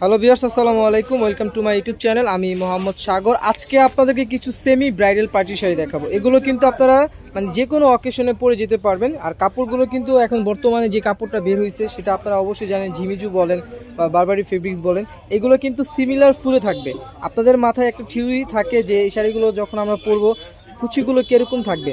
Hello viewers আসসালামু আলাইকুম, welcome to my YouTube channel. আমি মোহাম্মদ সাগর। আজকে আপনাদেরকে কিছু সেমি ব্রাইডাল পার্টি শাড়ি দেখাবো। এগুলো কিন্তু আপনারা মানে যে কোনো অকেশনে পরে যেতে পারবেন। আর কাপড়গুলো কিন্তু এখন বর্তমানে যে কাপড়টা বের হয়েছে সেটা আপনারা অবশ্যই জানেন ঝিমিজু বলেন বা বারবারি ফেব্রিক্স বলেন, এগুলো কিন্তু সিমিলার ফুলে থাকবে। আপনাদের মাথায় একটা থিওরি থাকে যে, এই শাড়িগুলো যখন আমরা পরবো, কুচিগুলো কীরকম থাকবে?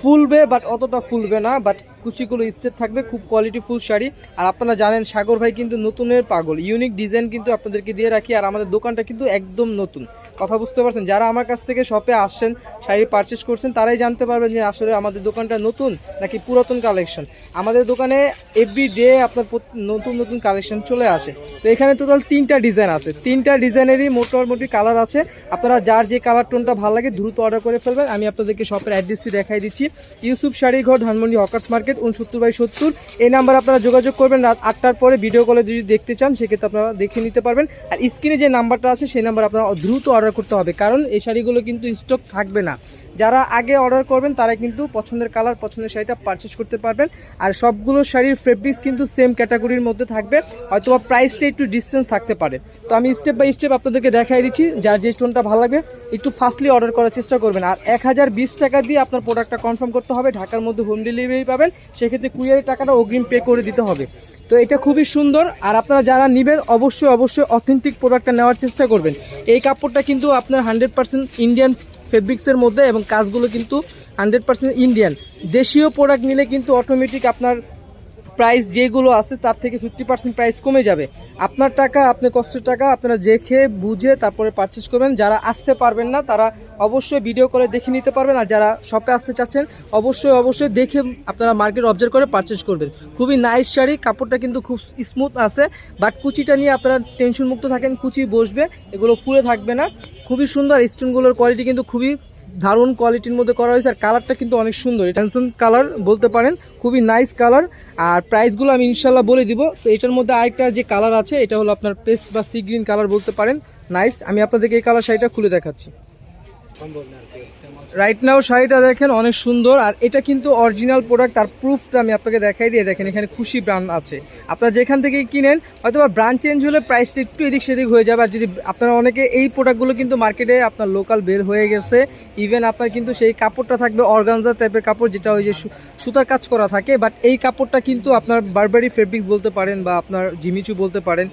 ফুলবে বাট অতটা ফুলবে না বাট কুচিগুলো স্টেপ থাকবে, খুব কোয়ালিটি ফুল শাড়ি। আর আপনারা জানেন, সাগর ভাই কিন্তু নতুনের পাগল ইউনিক ডিজাইন কিন্তু আপনাদেরকে দিয়ে রাখি, আর আমাদের দোকানটা কিন্তু একদম নতুন। কথা বুঝতে পারছেন? যারা আমার কাছ থেকে শপে আসছেন, শাড়ি পারচেস করছেন, তারাই জানতে পারবেন যে আসলে আমাদের দোকানটা নতুন নাকি পুরাতন কালেকশন আমাদের দোকানে এভরি ডে আপনার নতুন নতুন কালেকশন চলে আসে। তো এখানে টোটাল তিনটা ডিজাইন আছে। তিনটা ডিজাইনেরই মোটামুটি কালার আছে। আপনারা যার যে কালার টোনটা ভালো লাগে, দ্রুত অর্ডার করে ফেলবেন। আমি আপনাদেরকে শপের অ্যাড্রেসটি দেখাই দিচ্ছি। ইউসুফ শাড়ি ঘর, ধানমন্ডি হকার্স মার্কেট, উনসত্তর বাই সত্তর। এই নাম্বার আপনারা যোগাযোগ করবেন রাত আটটার পরে। ভিডিও কলে যদি দেখতে চান, সেক্ষেত্রে আপনারা দেখে নিতে পারবেন। আর স্ক্রিনে যে নাম্বারটা আছে, সেই নাম্বার আপনারা দ্রুত অর্ডার করতে হবে। কারণ এই শাড়িগুলো কিন্তু স্টক থাকবে না। যারা আগে অর্ডার করবেন, তারা কিন্তু পছন্দের কালার পছন্দের শাড়িটা পারচেস করতে পারবেন। আর সবগুলো শাড়ির ফেব্রিক্স কিন্তু সেম ক্যাটাগরির মধ্যে থাকবে। হয়তো প্রাইসটা একটু ডিস্টেন্স থাকতে পারে। তো আমি স্টেপ বাই স্টেপ আপনাদেরকে দেখাই দিচ্ছি। যার যে স্টোনটা ভালো লাগে একটু ফাস্টলি অর্ডার করার চেষ্টা করবেন। আর এক হাজার বিশ টাকা দিয়ে আপনার প্রোডাক্টটা কনফার্ম করতে হবে, ঢাকার মধ্যে হোম ডেলিভারি পাবেন, সেক্ষেত্রে কুরিয়ারের টাকাটা অগ্রিম পে করে দিতে হবে। তো এটা খুবই সুন্দর, আর আপনারা যারা নেবেন, অবশ্যই অবশ্যই অথেন্টিক প্রোডাক্টটা নেওয়ার চেষ্টা করবেন। এই কাপড়টা কিন্তু আপনার হান্ড্রেড পার্সেন্ট ইন্ডিয়ান ফেব্রিক্সের মধ্যে এবং কাজগুলো কিন্তু হান্ড্রেড পার্সেন্ট ইন্ডিয়ান দেশীয় প্রোডাক্ট নিলে কিন্তু অটোমেটিক আপনার প্রাইস যেগুলো আছে তার থেকে ফিফটি পার্সেন্ট প্রাইস কমে যাবে। আপনার টাকা আপনার কষ্টের টাকা, আপনারা দেখে বুঝে তারপরে পারচেস করবেন। যারা আসতে পারবেন না, তারা অবশ্যই ভিডিও করে দেখে নিতে পারবেন। আর যারা শপে আসতে চাচ্ছেন, অবশ্যই অবশ্যই দেখে আপনারা মার্কেট অবজার্ভ করে পারচেস করবেন। খুবই নাইস শাড়ি, কাপড়টা কিন্তু খুব স্মুথ আছে। বাট কুচিটা নিয়ে আপনারা টেনশন মুক্ত থাকেন, কুচি বসবে, এগুলো ফুলে থাকবে না। খুবই সুন্দর স্টোনগুলোর কোয়ালিটি কিন্তু খুবই দারুণ কোয়ালিটির মধ্যে করা হয়েছে। আর কালারটা কিন্তু অনেক সুন্দর। টেনশন কালার বলতে পারেন। খুবই নাইস কালার আর প্রাইসগুলো আমি ইনশাল্লাহ বলে দিব। তো এটার মধ্যে আরেকটা যে কালার আছে, এটা হলো আপনার পেস্ট বা সি গ্রিন কালার বলতে পারেন। নাইস আমি আপনাদেরকে এই কালার শাড়িটা খুলে দেখাচ্ছি। রাইট নাও শাড়িটা দেখেন অনেক সুন্দর, আর এটা কিন্তু অরিজিনাল প্রোডাক্ট তার প্রুফটা আমি আপনাকে দেখাই দিয়ে দেখেন, এখানে খুশি ব্র্যান্ড আছে। আপনারা যেখান থেকে কিনেন হয়তো বা ব্র্যান্ড চেঞ্জ হলে প্রাইসটা একটু এদিক সেদিক হয়ে যাবে, আর যদি আপনারা অনেকে এই প্রোডাক্টগুলো কিন্তু মার্কেটে আপনার লোকাল বের হয়ে গেছে ইভেন আপনার কিন্তু সেই কাপড়টা থাকবে অর্গানজা টাইপের কাপড়, যেটা ওই যে সুতার কাজ করা থাকে বাট এই কাপড়টা কিন্তু আপনার বারবারি ফেব্রিক্স বলতে পারেন, বা আপনার জিমিচু বলতে পারেন,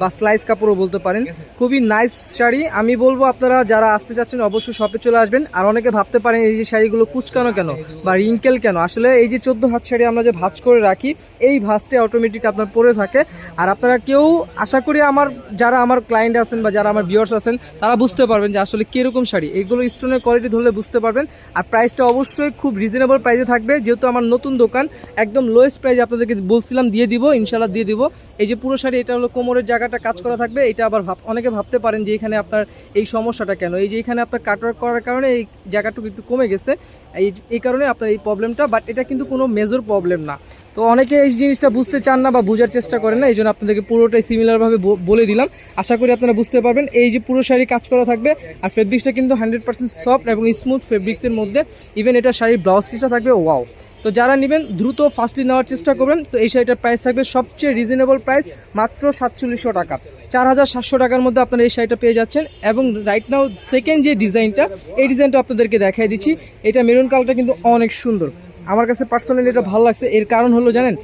বা স্লাইস কাপড়ও বলতে পারেন। খুবই নাইস শাড়ি। আমি বলব আপনারা যারা আসতে চাচ্ছেন, অবশ্যই শপে চলে আসবেন। আর অনেকে ভাবতে পারেন এই যে শাড়িগুলো কুচকানো কেন বা রিঙ্কেল কেন? আসলে এই যে চোদ্দ হাত শাড়ি আমরা যে ভাঁজ করে রাখি, এই ভাঁজটা অটোমেটিক আপনার পরে থাকে। আর আপনারা কেউ, আশা করি আমার, যারা আমার ক্লায়েন্ট আছেন বা যারা আমার ভিউয়ার্স আছেন, তারা বুঝতে পারবেন যে আসলে কীরকম শাড়ি। এইগুলো স্টোনের কোয়ালিটি ধরলে বুঝতে পারবেন। আর প্রাইসটা অবশ্যই খুব রিজনেবল প্রাইসে থাকবে। যেহেতু আমার নতুন দোকান, একদম লোয়েস্ট প্রাইস আপনাদেরকে বলছিলাম, দিয়ে দিব ইনশাল্লাহ দিয়ে দিব। এই যে পুরো শাড়ি, এটা হলো কোমরের জায়গাটা কাজ করা থাকবে। এটা আবার ভাব, অনেকে ভাবতে পারেন যে এখানে আপনার এই সমস্যাটা কেন? এই যে এখানে আপনার কাটওয়ার্ক করার কারণে এই জায়গাটুকু একটু কমে গেছে। এই এই কারণে আপনার এই প্রবলেমটা বাট এটা কিন্তু কোনো মেজর প্রবলেম না। তো অনেকে এই জিনিসটা বুঝতে চান না বা বোঝার চেষ্টা করেন না এই জন্য আপনাদেরকে পুরোটাই সিমিলারভাবে বলে দিলাম। আশা করি আপনারা বুঝতে পারবেন, এই যে পুরো শাড়ি কাজ করা থাকবে, আর ফেব্রিক্সটা কিন্তু হান্ড্রেড পার্সেন্ট সফট এবং স্মুথ ফেব্রিক্সের মধ্যে ইভেন এটা শাড়ির ব্লাউজ পিসটা থাকবে ওয়াও তো যারা নেবেন, দ্রুত ফার্স্টলি নেওয়ার চেষ্টা করবেন, তো এই শাড়িটার প্রাইস থাকবে সবচেয়ে রিজনেবল প্রাইস মাত্র সাতচল্লিশশো টাকা। চার হাজার সাতশো টাকার মধ্যে আপনারা এই শাড়িটা পেয়ে যাচ্ছেন। এবং রাইট নাও সেকেন্ড যে ডিজাইনটা, এই ডিজাইনটা আপনাদেরকে দেখাই দিচ্ছি। এটা মেরুন কালারটা কিন্তু অনেক সুন্দর। আমার কাছে পার্সোনালি এটা ভালো লাগছে। এর কারণ হলো, জানেন,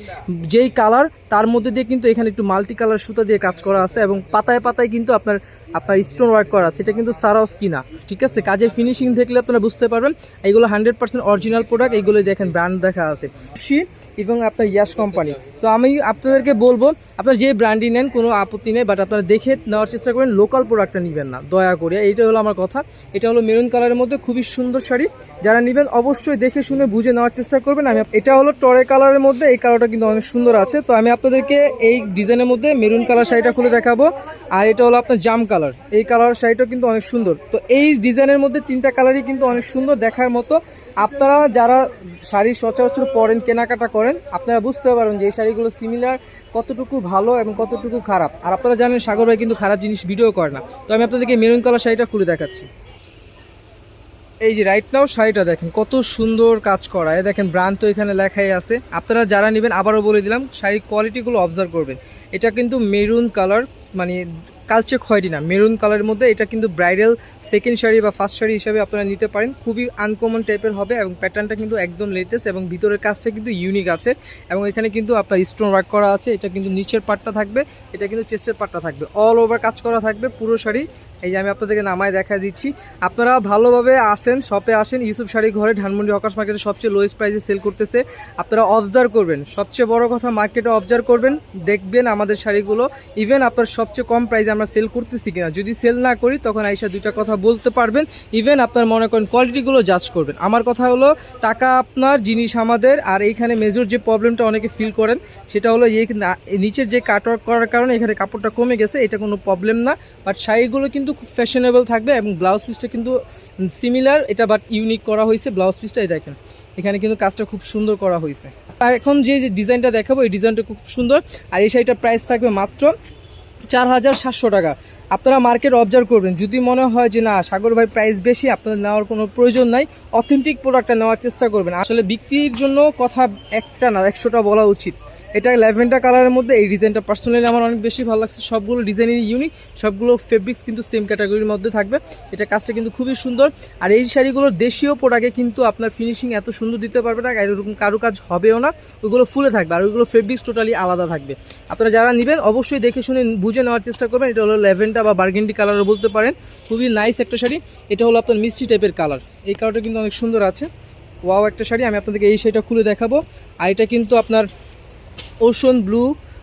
যেই কালার তার মধ্যে দিয়ে কিন্তু এখানে একটু মাল্টি কালার সুতা দিয়ে কাজ করা আছে এবং পাতায় পাতায় কিন্তু আপনার আপনার স্টোন ওয়ার্ক করা আছে। এটা কিন্তু সারাস কিনা, ঠিক আছে? কাজের ফিনিশিং দেখলে আপনারা বুঝতে পারবেন। এইগুলো হান্ড্রেড পার্সেন্ট অরিজিনাল প্রোডাক্ট এইগুলো দেখেন ব্র্যান্ড দেখা আছে। এবং আপনার ইয়াস কোম্পানি তো আমি আপনাদেরকে বলব, আপনারা যে ব্র্যান্ডই নেন, কোনো আপত্তি নেই বাট আপনারা দেখে নেওয়ার চেষ্টা করেন লোকাল প্রোডাক্টটা নেবেন না। দয়া করে এইটা হলো আমার কথা। এটা হলো মেরুন কালারের মধ্যে খুবই সুন্দর শাড়ি। যারা নেবেন, অবশ্যই দেখে শুনে বুঝে নেওয়ার চেষ্টা করবেন। আমি এটা হলো টরে কালারের মধ্যে, এই কালারটা কিন্তু অনেক সুন্দর আছে। তো আমি আপনাদেরকে এই ডিজাইনের মধ্যে মেরুন কালার শাড়িটা খুলে দেখাবো। আর এটা হলো আপনার জাম কালার এই কালার শাড়িটা কিন্তু অনেক সুন্দর। তো এই ডিজাইনের মধ্যে তিনটা কালারই কিন্তু অনেক সুন্দর দেখার মতো। আপনারা যারা শাড়ি সচরাচর পরেন, কেনাকাটা করেন, আপনারা বুঝতে পারবেন যে এই শাড়িগুলো সিমিলার কতটুকু ভালো এবং কতটুকু খারাপ। আর আপনারা জানেন সাগর ভাই কিন্তু খারাপ জিনিস ভিডিও করে না। তো আমি আপনাদেরকে মেরুন কালার শাড়িটা খুলে দেখাচ্ছি। এই যে রাইট নাও শাড়িটা দেখেন, কত সুন্দর কাজ করা। এ দেখেন ব্র্যান্ড তো এখানে লেখাই আছে। আপনারা যারা নেবেন, আবারও বলে দিলাম, শাড়ির কোয়ালিটিগুলো অবজার্ভ করবেন। এটা কিন্তু মেরুন কালার মানে কালচে খয়েরি না। মেরুন কালারের মধ্যে এটা কিন্তু ব্রাইডাল সেকেন্ড শাড়ি বা ফার্স্ট শাড়ি হিসাবে আপনারা নিতে পারেন। খুবই আনকমন টাইপের হবে এবং প্যাটার্নটা কিন্তু একদম লেটেস্ট এবং ভিতরের কাজটা কিন্তু ইউনিক আছে এবং এখানে কিন্তু আপনার স্টোন ওয়ার্ক করা আছে। এটা কিন্তু নিচের পাটটা থাকবে, এটা কিন্তু চেস্টের পার্টটা থাকবে। অল ওভার কাজ করা থাকবে পুরো শাড়ি। এই যে আমি আপনাদেরকে নামায় দেখা দিচ্ছি। আপনারা ভালোভাবে আসেন শপে আসেন, ইউসুফ শাড়ি ঘরে ধানমন্ডি হকার্স মার্কেটে সবচেয়ে লোয়েস্ট প্রাইসে সেল করতেছে। আপনারা অবজার্ভ করবেন, সবচেয়ে বড় কথা মার্কেটে অবজার্ভ করবেন, দেখবেন আমাদের শাড়িগুলো ইভেন আপনার সবচেয়ে কম প্রাইসে আমরা সেল করতেছি কিনা। যদি সেল না করি, তখন আইসা দুইটা কথা বলতে পারবেন ইভেন আপনার মনে করেন কোয়ালিটিগুলো জাজ করবেন। আমার কথা হলো, টাকা আপনার, জিনিস আমাদের, আর এইখানে মেজর যে প্রবলেমটা অনেকে ফিল করেন, সেটা হলো এই নিচের যে কাটওয়ার্ক করার কারণে এখানে কাপড়টা কমে গেছে, এটা কোনো প্রবলেম না। বাট শাড়িগুলো কিন্তু খুব ফ্যাশনেবল থাকবে এবং ব্লাউজ পিসটা কিন্তু সিমিলার এটা বাট ইউনিক করা হয়েছে। ব্লাউজ পিসটাই দেখেন, এখানে কিন্তু কাজটা খুব সুন্দর করা হয়েছে। এখন যে ডিজাইনটা দেখাবো, এই ডিজাইনটা খুব সুন্দর। আর এই শাড়িটার প্রাইস থাকবে মাত্র চার হাজার সাতশো টাকা। আপনারা মার্কেট অবজার্ভ করবেন। যদি মনে হয় যে, না, সাগর ভাই প্রাইস বেশি, আপনাদের নেওয়ার কোনো প্রয়োজন নাই অথেন্টিক প্রোডাক্টটা নেওয়ার চেষ্টা করবেন। আসলে বিক্রির জন্য কথা একটা না, একশোটা বলা উচিত। এটা ল্যাভেন্ডার কালারের মধ্যে, এই ডিজাইনটা পার্সোনালি আমার অনেক বেশি ভালো লাগছে। সবগুলো ডিজাইনই ইউনিক সবগুলো ফেব্রিক্স কিন্তু সেম ক্যাটাগরির মধ্যে থাকবে। এটা কাজটা কিন্তু খুবই সুন্দর। আর এই শাড়িগুলো দেশীয় প্রোডাক্টে কিন্তু আপনার ফিনিশিং এত সুন্দর দিতে পারবে না এরকম কারুকাজ হবেও না। ওইগুলো ফুলে থাকবে আর ওইগুলো ফেব্রিক্স টোটালি আলাদা থাকবে। আপনারা যারা নেবেন, অবশ্যই দেখে শুনে বুঝে নেওয়ার চেষ্টা করবেন। এটা হলো ল্যাভেন্ডা বা বার্গেন্ডি কালারও বলতে পারেন। খুবই নাইস একটা শাড়ি। এটা হলো আপনার মিষ্টি টাইপের কালার এই কালারটা কিন্তু অনেক সুন্দর আছে। ওয়াও একটা শাড়ি। আমি আপনাদেরকে এই শাড়িটা খুলে দেখাবো। আর এটা কিন্তু আপনার ওশন ব্লু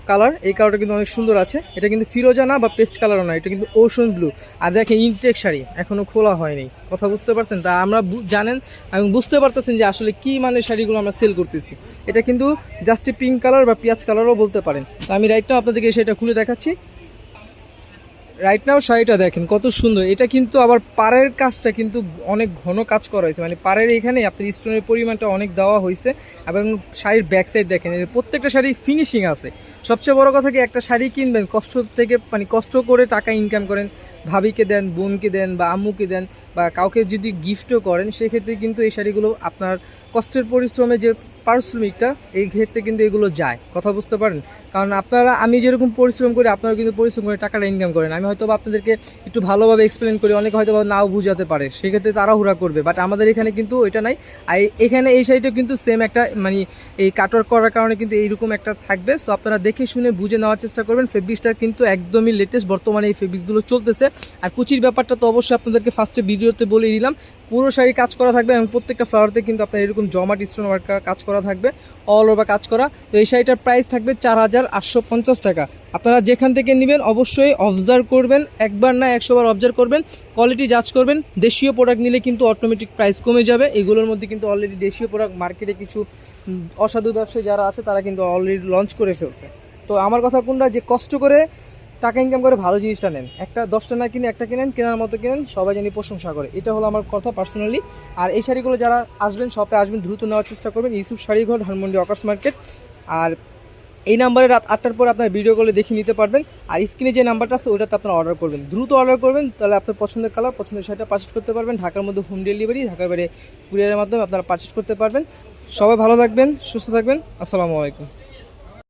কালার, এই কালারটা কিন্তু অনেক সুন্দর আছে। এটা কিন্তু ফিরোজা না বা পেস্ট কালারও না এটা কিন্তু ওশন ব্লু। আর দেখেন, ইনটেক শাড়ি এখনও খোলা হয়নি। কথা বুঝতে পারছেন? তা আমরা জানেন এবং বুঝতে পারতেছেন যে আসলে কি মানে শাড়িগুলো আমরা সেল করতেছি। এটা কিন্তু জাস্ট পিঙ্ক কালার বা পেঁয়াজ কালারও বলতে পারেন। তো আমি রাইটটাও আপনাদেরকে সেটা খুলে দেখাচ্ছি। রাইট নাও শাড়িটা দেখেন, কত সুন্দর। এটা কিন্তু আবার পাড়ের কাজটা কিন্তু অনেক ঘন কাজ করা হয়েছে। মানে পাড়ের এখানে আপনার স্টোনের পরিমাণটা অনেক দেওয়া হয়েছে এবং শাড়ির ব্যাক সাইড দেখেন এর প্রত্যেকটা শাড়ি ফিনিশিং আছে। সবচেয়ে বড় কথা কি, একটা শাড়ি কিনবেন, কষ্ট থেকে মানে কষ্ট করে টাকা ইনকাম করেন, ভাবিকে দেন, বোনকে দেন বা আম্মুকে দেন বা কাউকে যদি গিফটও করেন, সেক্ষেত্রে কিন্তু এই শাড়িগুলো আপনার কষ্টের পরিশ্রমে যে পারিশ্রমিকটা এই ক্ষেত্রে কিন্তু এগুলো যায়। কথা বুঝতে পারেন? কারণ আপনারা, আমি যেরকম পরিশ্রম করি, আপনারা কিন্তু পরিশ্রম করে টাকাটা ইনকাম করেন। আমি হয়তো আপনাদেরকে একটু ভালোভাবে এক্সপ্লেন করি, অনেকে হয়তো নাও বুঝাতে পারে। সেক্ষেত্রে তাড়াহুড়া করবে। বাট আমাদের এখানে কিন্তু এটা নাই। আর এখানে এই শাড়িটা কিন্তু সেম একটা মানে এই কাটর করার কারণে কিন্তু এইরকম একটা থাকবে। সো আপনারা দেখে শুনে বুঝে নেওয়ার চেষ্টা করবেন। ফেব্রিক্সটা কিন্তু একদমই লেটেস্ট বর্তমানে এই ফেব্রিকগুলো চলতেছে। আর কুচির ব্যাপারটা তো অবশ্যই আপনাদেরকে ফার্স্টে ভিডিওতে বলে দিলাম। পুরো শাড়ি কাজ করা থাকবে এবং প্রত্যেকটা ফ্লাওয়ারতে কিন্তু আপনার এরকম জমাট স্টোন ওয়ার্ক কাজ করা থাকবে অল ওভার কাজ করা। তো এই শাড়িটার প্রাইস থাকবে চার হাজার আটশো পঞ্চাশ টাকা। আপনারা যেখান থেকে নেবেন অবশ্যই অবজার্ভ করবেন, একবার না একশোবার অবজার্ভ করবেন কোয়ালিটি জাজ করবেন। দেশীয় প্রোডাক্ট নিলে কিন্তু অটোমেটিক প্রাইস কমে যাবে। এগুলোর মধ্যে কিন্তু অলরেডি দেশীয় প্রোডাক্ট মার্কেটে কিছু অসাধু ব্যবসায়ী যারা আছে, তারা কিন্তু অলরেডি লঞ্চ করে ফেলছে। তো আমার কথা কোনটা? যে কষ্ট করে টাকা ইনকাম করে ভালো জিনিসটা নেন। একটা দশটা না কিনে একটা কিনেন, কেনার মতো কিনেন, সবাই জানি প্রশংসা করে। এটা হলো আমার কথা পার্সোনালি আর এই শাড়িগুলো যারা আসবেন শপে আসবেন, দ্রুত নেওয়ার চেষ্টা করবেন। ইউসুফ শাড়িঘর, ধানমন্ডি অকাশ মার্কেট। আর এই নাম্বারে রাত আটটার পর আপনার ভিডিও কলে দেখে নিতে পারবেন। আর স্ক্রিনে যে নাম্বারটা আছে ওটাতে আপনারা অর্ডার করবেন। দ্রুত অর্ডার করবেন, তাহলে আপনার পছন্দের কালার পছন্দের শাড়িটা পারচেস করতে পারবেন। ঢাকার মধ্যে হোম ডেলিভারি ঢাকার বাইরে কুরিয়ারের মাধ্যমে আপনারা পারচেস করতে পারবেন। সবাই ভালো থাকবেন, সুস্থ থাকবেন। আসসালামু আলাইকুম।